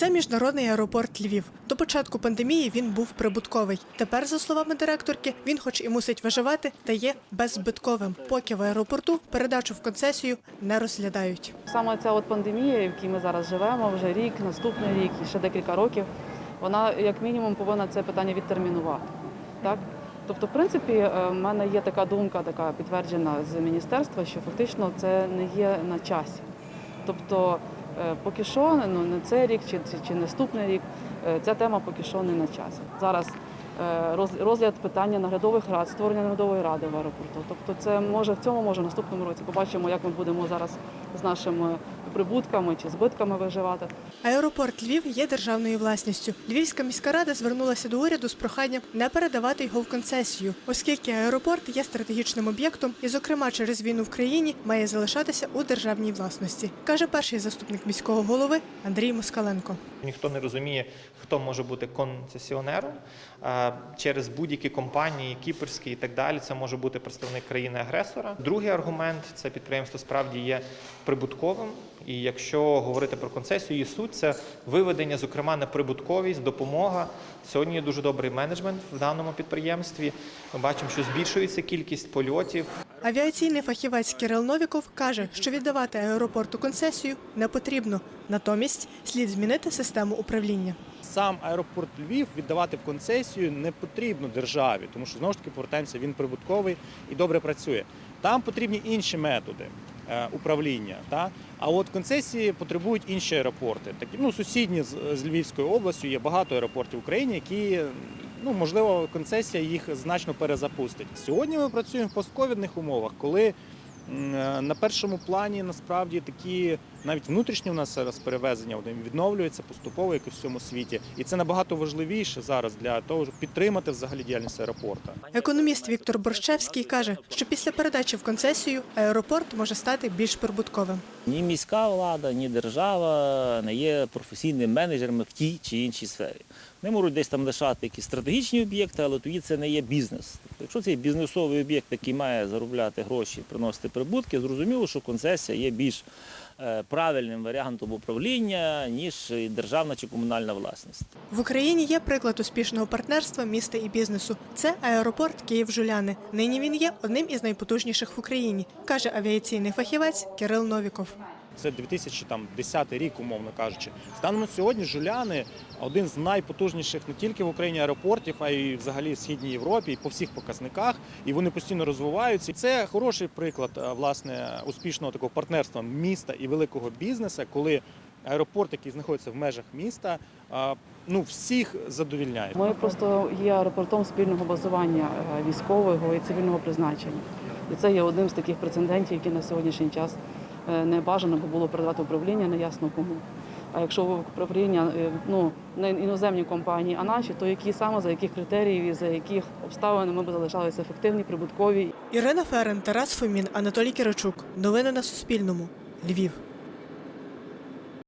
Це міжнародний аеропорт Львів. До початку пандемії він був прибутковий. Тепер, за словами директорки, він, хоч і мусить виживати, та є беззбитковим. Поки в аеропорту передачу в концесію не розглядають. Саме ця от пандемія, в якій ми зараз живемо, вже рік, наступний рік і ще декілька років, вона як мінімум повинна це питання відтермінувати. Так? Тобто, в принципі, е, в мене є така думка, така підтверджена з міністерства, що фактично це не є на часі. Тобто, поки що, ну не цей рік чи, чи, чи наступний рік, е, ця тема поки що не на часі. Зараз е, роз- розгляд питання наглядових рад, створення наглядової ради в аеропорту. Тобто, це може в цьому, може в наступному році. Побачимо, як ми будемо зараз з нашими прибутками чи збитками виживати. Аеропорт Львів є державною власністю. Львівська міська рада звернулася до уряду з проханням не передавати його в концесію, оскільки аеропорт є стратегічним об'єктом і, зокрема, через війну в країні має залишатися у державній власності, каже перший заступник міського голови Андрій Москаленко. Ніхто не розуміє, хто може бути концесіонером через будь-які компанії, кіперські і так далі. Це може бути представник країни-агресора. Другий аргумент це підприємство справді є прибутковим. І якщо говорити про концесію, її суть це виведення, зокрема, на прибутковість, допомога. Сьогодні є дуже добрий менеджмент в даному підприємстві. Ми бачимо, що збільшується кількість польотів. Авіаційний фахівець Кирил Новіков каже, що віддавати аеропорту концесію не потрібно. Натомість слід змінити систему управління. Сам аеропорт Львів віддавати в концесію не потрібно державі, тому що знову ж таки повертаємося, він прибутковий і добре працює. Там потрібні інші методи управління. Та? А от концесії потребують інші аеропорти. Такі ну сусідні з, з Львівською областю є багато аеропортів в Україні, які ну можливо концесія їх значно перезапустить. Сьогодні ми працюємо в постковідних умовах, коли е, на першому плані насправді такі навіть внутрішні у нас зараз перевезення вони відновлюються поступово, як і в всьому світі, і це набагато важливіше зараз для того, щоб підтримати взагалі діяльність аеропорта. Економіст Віктор Борщевський каже, що після передачі в концесію аеропорт може стати більш прибутковим. Ні міська влада, ні держава не є професійними менеджерами в тій чи іншій сфері. Вони можуть десь там лишати якісь стратегічні об'єкти, але тоді це не є бізнес. Тобто, якщо це є бізнесовий об'єкт, який має заробляти гроші, приносити прибутки, зрозуміло, що концесія є більш правильним варіантом управління, ніж державна чи комунальна власність. В Україні є приклад успішного партнерства міста і бізнесу. Це аеропорт Київ-Жуляни. Нині він є одним із найпотужніших в Україні, каже авіаційний фахівець Кирил Новіков. Це 2010 рік, умовно кажучи. Станом на сьогодні Жуляни один з найпотужніших не тільки в Україні аеропортів, а й взагалі в східній Європі і по всіх показниках. І вони постійно розвиваються. Це хороший приклад е, власне успішного такого партнерства міста і великого бізнесу, коли аеропорт, який знаходиться в межах міста, е, ну всіх задовільняє. Ми просто є аеропортом спільного базування е, військового і цивільного призначення. І це є одним з таких прецедентів, які на сьогоднішній час не бажано би було передавати управління неясно кому. А якщо управління е, ну, не іноземні компанії, а наші, то які саме за яких критеріїв і за яких обставин ми б залишалися ефективні, прибуткові Ірина Ферен, Тарас Фомін, Анатолій Киричук. Новини на Суспільному. Львів.